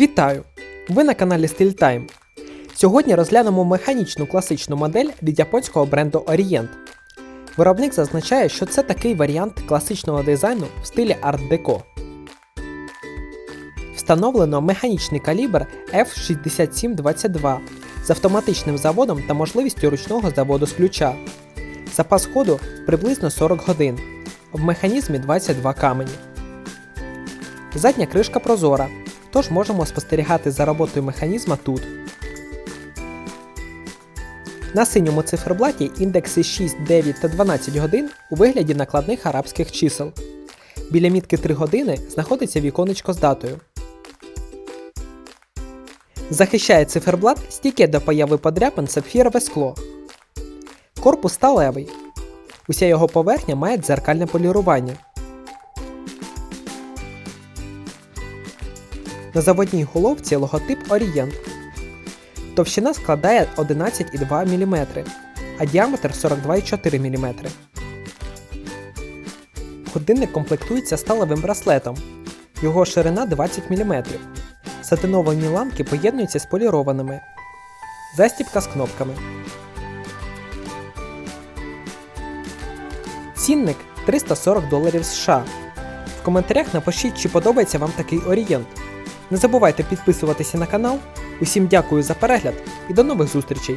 Вітаю! Ви на каналі StillTime. Сьогодні розглянемо механічну класичну модель від японського бренду Orient. Виробник зазначає, що це такий варіант класичного дизайну в стилі Art Deco. Встановлено механічний калібр F6722 з автоматичним заводом та можливістю ручного заводу з ключа. Запас ходу приблизно 40 годин. В механізмі 22 камені. Задня кришка прозора, тож можемо спостерігати за роботою механізма тут. На синьому циферблаті індекси 6, 9 та 12 годин у вигляді накладних арабських чисел. Біля мітки 3 години знаходиться віконечко з датою. Захищає циферблат стійке до появи подряпин сапфірове скло. Корпус сталевий. Уся його поверхня має дзеркальне полірування. На заводній головці логотип Orient. Товщина складає 11,2 мм, а діаметр 42,4 мм. Годинник комплектується сталевим браслетом. Його ширина 20 мм. Сатинові ламки поєднуються з полірованими. Застібка з кнопками. Цінник 340 доларів США. В коментарях напишіть, чи подобається вам такий орієнт. Не забувайте підписуватися на канал. Усім дякую за перегляд і до нових зустрічей!